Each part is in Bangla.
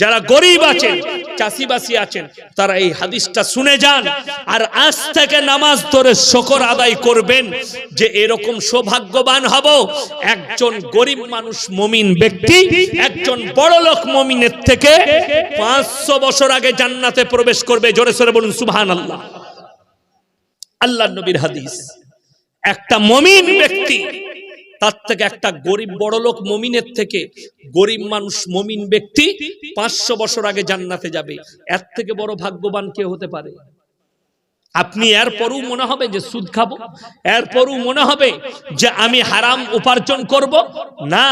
যারা গরিব আছেন, চাষিবাসী আছেন, তারা এই হাদিসটা শুনে যান আর আজ থেকে নামাজ ধরে শকর আদায় করবেন যে এরকম সৌভাগ্যবান হব। একজন গরিব মানুষ মমিন ব্যক্তি, একজন বড় লোক মমিনের থেকে পাঁচশো বছর আগে জান্নাতে প্রবেশ করবে। জোরে সরে বলুন সুবহান আল্লাহ আল্লাহ নবীর হাদিস। একটা মমিন ব্যক্তি তার থেকে একটা গরিব বড় লোক মমিনের থেকে গরিব মানুষ মমিন ব্যক্তি পাঁচশো বছর আগে জান্নাতে যাবে। এর থেকে বড় ভাগ্যবান কে হতে পারে? আপনি এরপরও মনে হবে যে সুদ খাব? এরপরও মনে হবে যে আমি হারাম উপার্জন করব? না।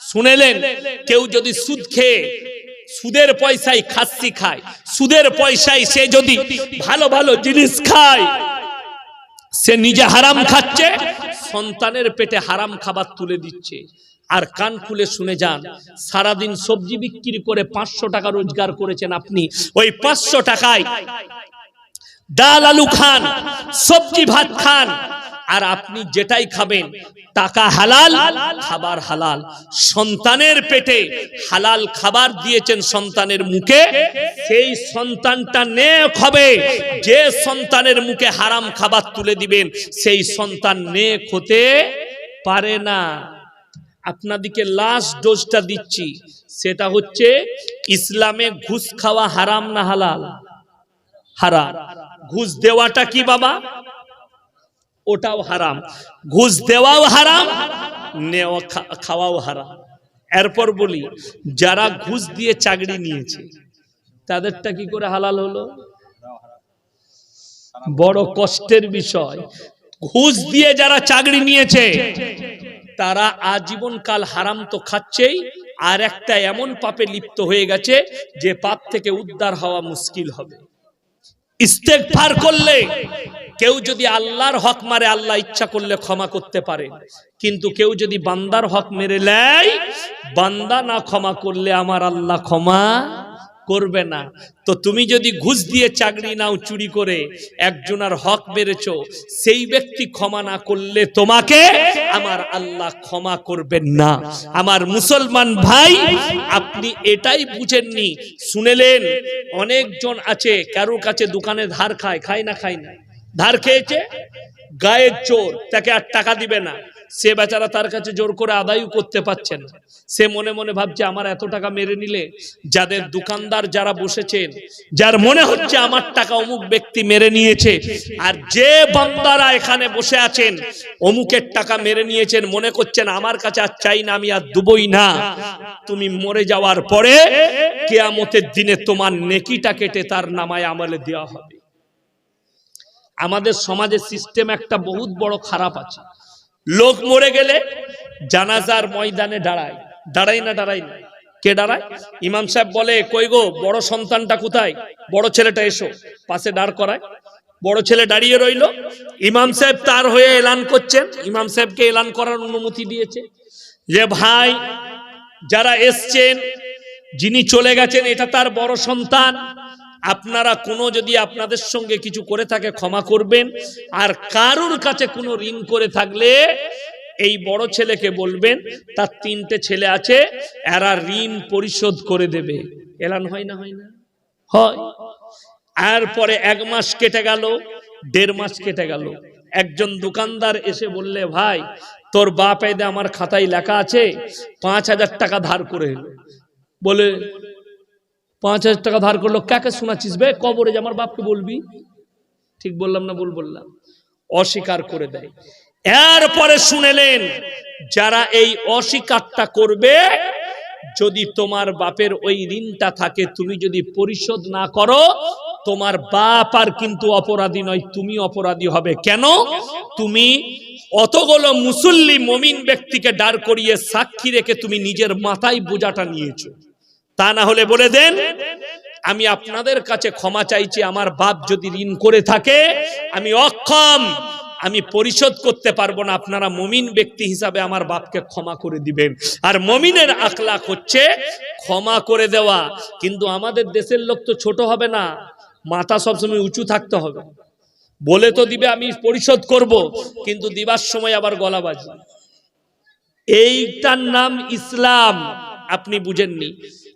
শুনেলেন, কেউ যদি সুদ খেয়ে সুদের পয়সায় খাসি খায়, সুদের পয়সায় সে যদি ভালো ভালো জিনিস খায়, সে নিজে হারাম খাচ্ছে? সন্তানের পেটে হারাম খাবার তুলে দিচ্ছে। আর কান খুলে শুনে যান, সারাদিন সবজি বিক্রি করে পাঁচশো টাকা রোজগার করেছেন আপনি। ওই পাঁচশো টাকায় ডাল আলু খান, সবজি ভাত খান আর আপনি যেটাই খাবেন, টাকা হালাল, খাবার হালাল। সন্তানের পেটে হালাল খাবার দিয়েছেন সন্তানের মুখে, সেই সন্তানটা নেক হবে। যে সন্তানের মুখে হারাম খাবার তুলে দিবেন, সেই সন্তান নেক হতে পারে না। আপনাদিকে লাস্ট ডোজটা দিচ্ছি। সেটা হচ্ছে, ইসলামে ঘুষ খাওয়া হারাম না হালাল? হারাম। ঘুষ দেওয়াটা কি বাবা? ওটাও হারাম। ঘুষ দেওয়াও হারাম, নেওয়া খাওয়াও হারাম। এরপর বলি, যারা ঘুষ দিয়ে চাকরি নিয়েছে, তাদেরটা কি করে হালাল হলো? বড় কষ্টের বিষয়। ঘুষ দিয়ে যারা চাকরি নিয়েছে, তারা আজীবন কাল হারাম তো খাচ্ছেই, আর একটা এমন পাপে লিপ্ত হয়ে গেছে যে পাপ থেকে উদ্ধার হওয়া মুশকিল হবে। ইস্তেগফার করলে কেউ যদি আল্লাহর হক মারে, আল্লাহ ইচ্ছা করলে ক্ষমা করতে পারে। কিন্তু কেউ যদি বান্দার হক মেরে নেয়, বান্দা না ক্ষমা করলে আমার আল্লাহ ক্ষমা করবে না। তো তুমি যদি ঘুষ দিয়ে চাকরি নাও, চুরি করে একজনের হক মেরেছো, সেই ব্যক্তি ক্ষমা না করলে তোমাকে আমার আল্লাহ ক্ষমা করবেন না। আমার মুসলমান ভাই, আপনি এটাই বুঝেননি। শুনেলেন, অনেকজন আছে কারোর কাছে দোকানে ধার খায় খায় না খায় না। ধার খেয়েছে? গায়ের চোর, তাকে আর টাকা দিবে না। সে বেচারা তার কাছে জোর করে আদায়ও করতে পারছে না। সে মনে মনে ভাবছে, আমার এত টাকা মেরে নিলে যাদের দোকানদার যারা বসেছেন, যার মনে হচ্ছে আমার টাকা অমুক ব্যক্তি মেরে নিয়েছে, আর যে বান্দারা এখানে বসে আছেন, অমুকের টাকা মেরে নিয়েছেন, মনে করছেন, আমার কাছে আর চাই না, আমি আর দুবই না। তুমি মরে যাওয়ার পরে কেয়ামতের দিনে তোমার নেকিটা কেটে তার নামায় আমলে দেওয়া হবে। আমাদের সমাজের সিস্টেম একটা বহুত বড় খারাপ আছে। লোক মরে গেলে জানাজার ময়দানে দাঁড়ায়। দাঁড়াই না দাঁড়াই না? কে দাঁড়ায়? ইমাম সাহেব বলে, কই গো, বড় সন্তানটা কোথায়? বড় ছেলেটা এসো, পাশে দাঁড় করায়। বড় ছেলে দাঁড়িয়ে রইল। ইমাম সাহেব তার হয়ে এলান করছেন। ইমাম সাহেবকে এলান করার অনুমতি দিয়েছে যে, ভাই, যারা এসছেন, যিনি চলে গেছেন, এটা তার বড় সন্তান। আপনারা কোনো যদি আপনাদের সঙ্গে কিছু করে থাকে, ক্ষমা করবেন। আর কারুর কাছে কোনো ঋণ করে থাকলে এই বড় ছেলেকে বলবেন, তার তিনটে ছেলে আছে, এরা ঋণ পরিশোধ করে দেবে। এলান হয় না হয় না? হয়। আর পরে এক মাস কেটে গেল, দেড় মাস কেটে গেল। একজন দোকানদার এসে বললে, ভাই, তোর বাপ এদে আমার খাতায় লেখা আছে, পাঁচ হাজার টাকা ধার করে বলে পাঁচ হাজার টাকা ধার করল। কাকে শোনাচ্ছিস বে? কবরে যে আমার বাপকে বলবি। ঠিক বললাম না, ভুল বললাম। অস্বীকার করে দেয়। এরপরে শুনেলেন, যারা এই অস্বীকারটা করবে, যদি তোমার বাপের ওই ঋণটা থাকে, তুমি যদি পরিশোধ না করো, তোমার বাপ আর কিন্তু অপরাধী নয়, তুমি অপরাধী হবে। কেন? তুমি অতগুলো মুসল্লি মমিন ব্যক্তিকে দাঁড় করিয়ে সাক্ষী রেখে তুমি নিজের মাথায় বোঝাটা নিয়েছো। তা না হলে বলে দেন, আমি আপনাদের কাছে ক্ষমা চাইছি, আমার বাপ যদি ঋণ করে থাকে, আমি অক্ষম, আমি পরিশোধ করতে পারব না। আপনারা মমিন ব্যক্তি হিসাবে আমার বাপকে ক্ষমা করে দিবেন। আর মমিনের আখলাখ হচ্ছে ক্ষমা করে দেওয়া। কিন্তু আমাদের দেশের লোক তো ছোট হবে না, মাথা সবসময় উঁচু থাকতে হবে। বলে তো দিবে, আমি পরিশোধ করব, কিন্তু দিবার সময় আবার গলা গলাবাজি এইটার নাম ইসলাম, আপনি বুঝেননি।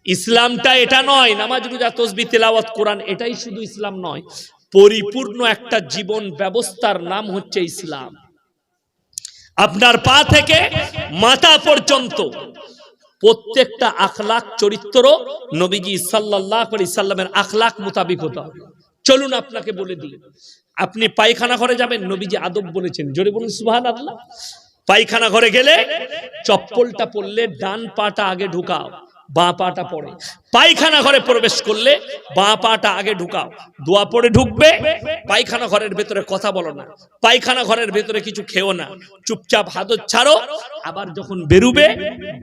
ইসলামটা এটা নয়, নামাজ, রোজা, তসবি, তেলাওয়াত, কোরআন, এটাই শুধু ইসলাম নয়। পরিপূর্ণ একটা জীবন ব্যবস্থার নাম হচ্ছে ইসলাম। আপনার পা থেকে মাথা পর্যন্ত প্রত্যেকটা আখলাখ চরিত্র নবীজি সাল্লাহ আলি আখলাখ মোতাবিক হতে হবে। চলুন আপনাকে বলে দিই, আপনি পায়খানা ঘরে যাবেন, নবীজি আদব বলেছেন, জোরে বলুন সুবহান আল্লাহ পায়খানা ঘরে গেলে চপ্পলটা পড়লে ডান পাটা আগে ঢুকাও বাঁ পাটা পড়ে। পায়খানা ঘরে প্রবেশ করলে বাঁ পাটা আগে ঢুকাও। দোয়া পড়ে ঢুকবে, পায়খানা ঘরের ভেতরে কথা বলো না। পায়খানা ঘরের ভেতরে কিছু খেও না। চুপচাপ হাতত ছাড়ো। আবার যখন বেরুবে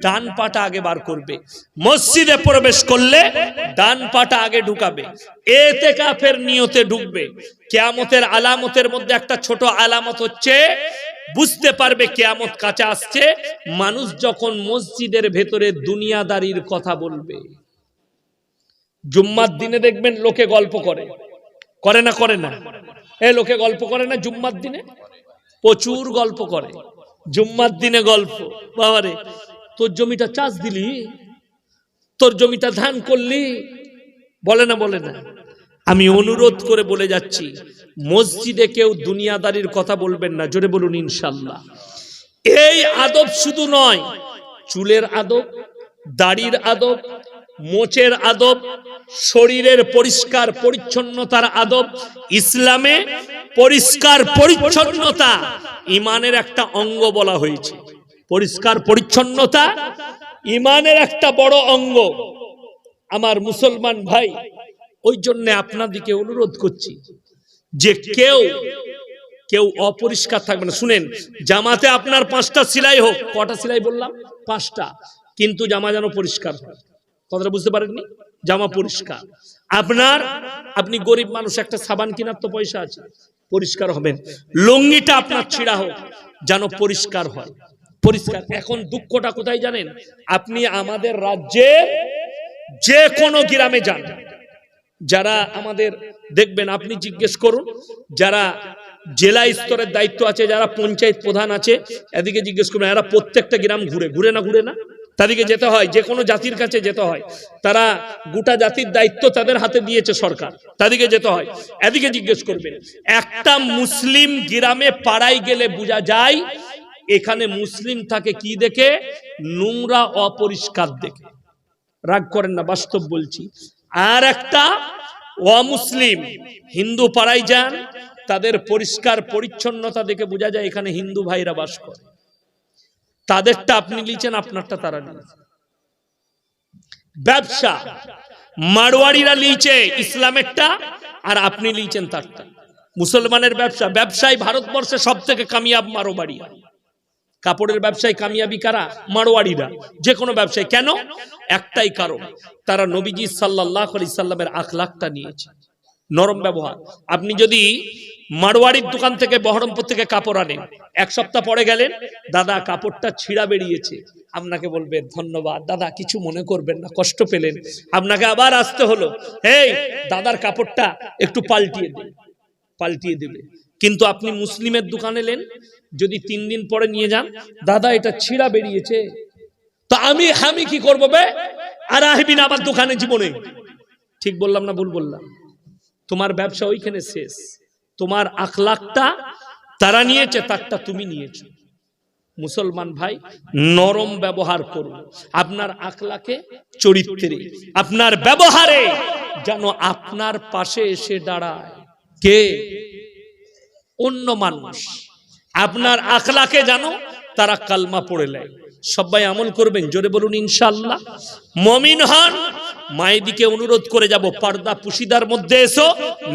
ডান পাটা আগে বার করবে। মসজিদে প্রবেশ করলে ডান পাটা আগে ঢুকাবে। এতে কাফের নিয়তে ঢুকবে। কেয়ামতের আলামতের মধ্যে একটা ছোট আলামত হচ্ছে বুঝতে পারবে কেয়ামত কাছে আসছে। মানুষ যখন মসজিদের ভেতরে দুনিয়াদারির কথা বলবে, জুম্মার দিনে দেখবেন লোকে গল্প করে। করে না করে না? এ, লোকে গল্প করে না জুম্মার দিনে? প্রচুর গল্প করে। জুম্মার দিনে গল্প। বাবারে তোর জমিটা চাষ দিলি? তোর জমিটা ধান করলি? বলে না বলে না? আমি অনুরোধ করে বলে যাচ্ছি, মসজিদে কেউ দুনিয়াদারির কথা বলবেন না, জোরে বলুন ইনশাল্লাহ। এই আদব শুধু নয়, চুলের আদব, দাড়ির আদব, মোচের আদব, শরীরের পরিষ্কার পরিচ্ছন্নতার আদব, ইসলামে পরিষ্কার পরিচ্ছন্নতা ইমানের একটা অঙ্গ বলা হয়েছে। পরিষ্কার পরিচ্ছন্নতা ইমানের একটা বড় অঙ্গ। আমার মুসলমান ভাই ওই জন্য আপনাদিকে অনুরোধ করছি যে কেউ কেউ অপরিষ্কার থাকবে না। শুনেন, জামাতে আপনার পাঁচটা সেলাই হোক, কটা সিলাই বললাম? পাঁচটা। কিন্তু জামা যেন পরিষ্কার হয়। কথাটা বুঝতে পারেননি? জামা পরিষ্কার। আপনার, আপনি গরিব মানুষ, একটা সাবান কেনার তো পয়সা আছে। পরিষ্কার হবেন। লুঙ্গিটা আপনার ছিঁড়া হোক, যেন পরিষ্কার হয়। পরিষ্কার। এখন দুঃখটা কোথায় জানেন? আপনি আমাদের রাজ্যে যে কোনো গ্রামে যান। যারা আমাদের দেখবেন, আপনি জিজ্ঞেস করুন, যারা জেলা স্তরের দায়িত্ব আছে, যারা পঞ্চায়েত প্রধান আছে, এদিকে জিজ্ঞেস করুন, এরা প্রত্যেকটা গ্রাম ঘুরে ঘুরে না ঘুরে না? তাদেরকে যেতে হয়, যে কোনো জাতির কাছে যেতে হয়। তারা গোটা জাতির দায়িত্ব তাদের হাতে দিয়েছে সরকার, তাদেরকে যেতে হয়। এদিকে জিজ্ঞেস করবেন, একটা মুসলিম গ্রামে পাড়ায় গেলে বোঝা যায়, এখানে মুসলিম থাকে কি দেখে? নোংরা, অপরিষ্কার দেখে। রাগ করেন না, বাস্তব বলছি। আর একটা অমুসলিম হিন্দু পাড়ায় যান তাদের পরিষ্কার পরিচ্ছন্নতা দেখে বোঝা যায় এখানে হিন্দু ভাইরা বাস করে। তাদেরটা আপনি নিয়েছেন, আপনারটা তারা নিয়েছে। ব্যবসা মারোয়ারিরা নিয়েছে ইসলামেরটা, আর আপনি নিয়েছেন তারটা। মুসলমানের ব্যবসা, ব্যবসায় ভারতবর্ষে সব থেকে কামিয়াব মারোবাড়িয়া কাপড়ের ব্যবসায় কামিয়াবি কারা? মারোয়াড়িরা। যে কোনো ব্যবসায়। কেন? একটাই কারণ, তারা নবীজি সাল্লাহ আলি সাল্লামের আখলাখটা নিয়েছে। নরম ব্যবহার। আপনি যদি মারোয়াড়ির দোকান থেকে বহরমপুর থেকে কাপড় আনেন, এক সপ্তাহ পরে গেলেন, দাদা, কাপড়টা ছিঁড়া বেরিয়েছে। আপনাকে বলবেন ধন্যবাদ, দাদা, কিছু মনে করবেন না, কষ্ট পেলেন। আপনাকে আবার আসতে হলো এই দাদার কাপড়টা একটু পাল্টিয়ে দেবে পাল্টিয়ে দেবে। কিন্তু আপনি মুসলিমের দোকানে এলেন, যদি তিন দিন পরে নিয়ে যান, দাদা, এটা ছিঁড়া বেরিয়েছে। তো আমি আমি কি করব বে? আর আসবি না আমার দোকানে জীবনে। ঠিক বললাম না ভুল বললাম? তোমার ব্যবসা ওইখানে শেষ। তোমার আখলাখটা তারা নিয়েছে, তারটা তুমি নিয়েছো। মুসলমান ভাই, নরম ব্যবহার করুন আপনার আখলাকে চরিত্রে, আপনার ব্যবহারে যেন আপনার পাশে এসে দাঁড়ায়। কে? অন্য মানুষ। আপনার আখলাকে জানো, তারা কালমা পড়ে নেয়। সবাই আমল করবেন, জোরে বলুন ইনশাল্লাহ মমিন হন মায়েদিকে অনুরোধ করে যাব, পর্দা পুশিদার মধ্যে এসো,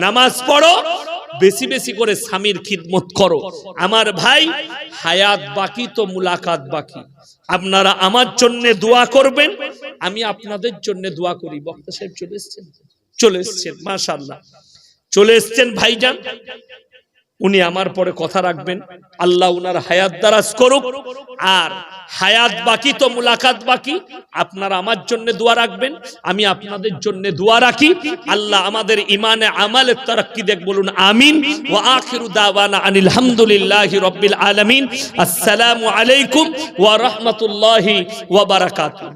নামাজ পড়ো, বেশি বেশি করে স্বামীর খিদমত করো। আমার ভাই, হায়াত বাকি তো মুলাকাত বাকি। আপনারা আমার জন্য দোয়া করবেন, আমি আপনাদের জন্য দোয়া করি। বক্তা সাহেব চলে এসছেন? চলে এসছেন মাশাল্লাহ চলে এসছেন ভাইজান। উনি আমার পরে কথা রাখবেন। আল্লাহ উনার হায়াত দারাজ করুক। আর হায়াত বাকি তো মুলাকাত বাকি। আপনারা আমার জন্য দোয়া রাখবেন। আমি আপনাদের জন্য দোয়া রাখি। আল্লাহ আমাদের ইমানে আমালের তারাক্কি দেখ বলুন, আমিন। ওয়া আখিরু দাওয়ানা আনিল হামদুলিল্লাহি রাব্বিল আলামিন। আসসালামু আলাইকুম ওয়া রাহমাতুল্লাহি ওয়া বারাকাতুহু।